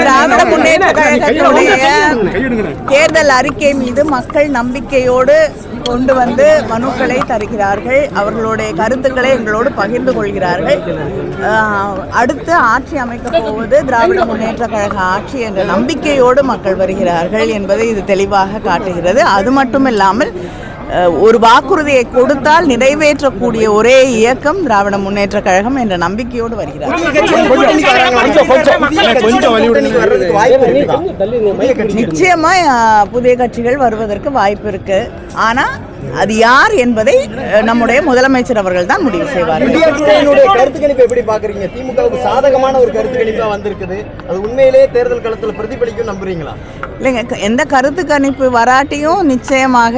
திராவிட முன்னேற்ற கழகத்தினுடைய தேர்தல் அறிக்கை மீது மக்கள் நம்பிக்கையோடு கொண்டு வந்து மனுக்களை தருகிறார்கள். அவர்களுடைய கருத்துக்களை எங்களோடு பகிர்ந்து கொள்கிறார்கள். அடுத்து ஆட்சி அமைக்கப் போவது திராவிட முன்னேற்ற கழக ஆட்சி என்ற நம்பிக்கையோடு மக்கள் வருகிறார்கள் என்பதை இது தெளிவாக காட்டுகிறது. அது மட்டும் இல்லாமல் ஒரு வாக்குறுதியை கொடுத்தால் நிறைவேற்றக்கூடிய ஒரே இயக்கம் திராவிட முன்னேற்ற கழகம் என்ற நம்பிக்கையோடு வருகிறார் நிச்சயமா புதிய கட்சிகள் வருவதற்கு வாய்ப்பு இருக்கு ஆனா அது யார் என்பதை நம்முடைய முதலமைச்சர் அவர்கள் தான் முடிவு கூட்டணியினுடைய கருத்து கணிப்பு எப்படி பாக்குறீங்க திமுகவுக்கு சாதகமான ஒரு கருத்து கணிப்பா வந்திருக்குது. அது உண்மையிலேயே தேர்தல் களத்துல பிரதிபலிக்கும் நம்புறீங்களா? இல்லைங்க எந்த கருத்து கணிப்பு வராட்டியும் நிச்சயமாக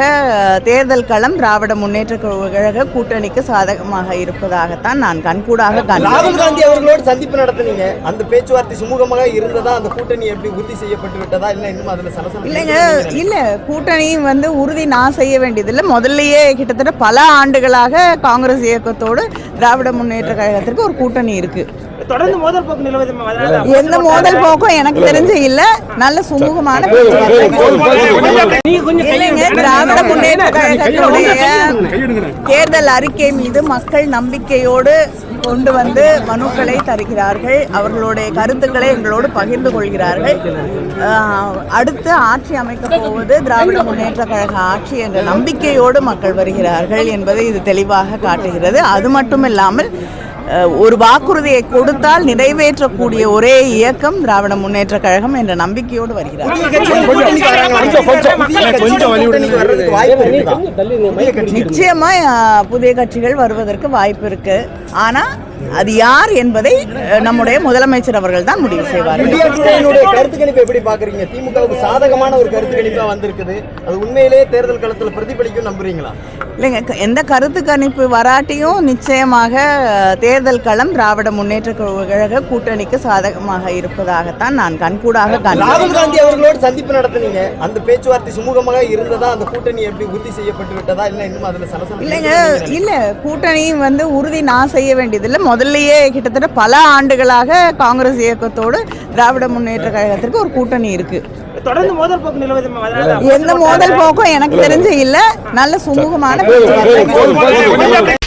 தேர்தல் களம் திராவிட முன்னேற்ற கழக கூட்டணிக்கு சாதகமாக இருப்பதாகத்தான் நான் கண்கூடாக ராகுல் காந்தி அவர்களோடு சந்திப்பு நடத்துனீங்க. அந்த பேச்சுவார்த்தை சுமூகமாக இருந்ததா? அந்த கூட்டணி எப்படி உறுதி செய்யப்பட்டு விட்டதா? இல்ல இன்னும் அதுல சலசலம் இல்லைங்க இல்ல கூட்டணி வந்து உறுதி நான் செய்ய வேண்டியதில்லை. முதல்லயே கிட்டத்தட்ட பல ஆண்டுகளாக காங்கிரஸ் இயக்கத்தோடு திராவிட முன்னேற்ற கழகத்திற்கு ஒரு கூட்டணி இருக்கு. தொடர்ந்து மோதல் போக்கு நிலவுது எந்த மோதல் போக்கும் எனக்கு தெரிஞ்சு இல்ல. நல்ல சுமூகமான திராவிட முன்னேற்ற கழகத்தினுடைய தேர்தல் அறிக்கை மீது மக்கள் நம்பிக்கையோடு கொண்டு வந்து மனுக்களை தருகிறார்கள். அவர்களுடைய கருத்துக்களை எங்களோடு பகிர்ந்து கொள்கிறார்கள். அடுத்து ஆட்சி அமைக்கப் போவது திராவிட முன்னேற்ற கழக ஆட்சி என்ற நம்பிக்கையோடு மக்கள் வருகிறார்கள் என்பதை இது தெளிவாக காட்டுகிறது. அது மட்டும் இல்லாமல் ஒரு வாக்குறுதியை கொடுத்தால் நிறைவேற்றக்கூடிய ஒரே இயக்கம் திராவிட முன்னேற்ற கழகம் என்ற நம்பிக்கையோடு வருகிறார்? நிச்சயமா புதிய கட்சிகள் வருவதற்கு வாய்ப்பு இருக்கு ஆனா அது யார் என்பதை நம்முடைய முதலமைச்சர் அவர்கள் தான் முடிவு கூட்டணியினுடைய கருத்து கணிப்பு எப்படி பாக்குறீங்க திமுகவுக்கு சாதகமான ஒரு கருத்து கணிப்பா வந்திருக்குது. அது உண்மையிலேயே தேர்தல் களத்துல பிரதிபலிக்கும் நம்புறீங்களா? இல்லைங்க எந்த கருத்து கணிப்பு வராட்டியும் நிச்சயமாக தேர்தல் களம் திராவிட முன்னேற்ற கழக கூட்டணிக்கு சாதகமாக இருப்பதாகத்தான் நான் கண்கூடாக ராகுல் காந்தி அவர்களோடு சந்திப்பு நடத்துனீங்க. அந்த பேச்சுவார்த்தை சுமூகமாக இருந்ததா? அந்த கூட்டணி எப்படி உறுதி செய்யப்பட்டு விட்டதா? இல்ல இன்னும் அதுல சலசலம் இல்லைங்க இல்ல கூட்டணி வந்து உறுதி நான் செய்ய வேண்டியதில்லை முதல்லயே கிட்டத்தட்ட பல ஆண்டுகளாக காங்கிரஸ் இயக்கத்தோடு திராவிட முன்னேற்ற கழகத்திற்கு ஒரு கூட்டணி இருக்கு தொடர்ந்து மோதல் போக்கு நிலவுது அதனால எந்த மோதல் போக்கும் எனக்கு தெரிஞ்சு இல்ல நல்ல சுமூகமான பேச்சுவார்த்தை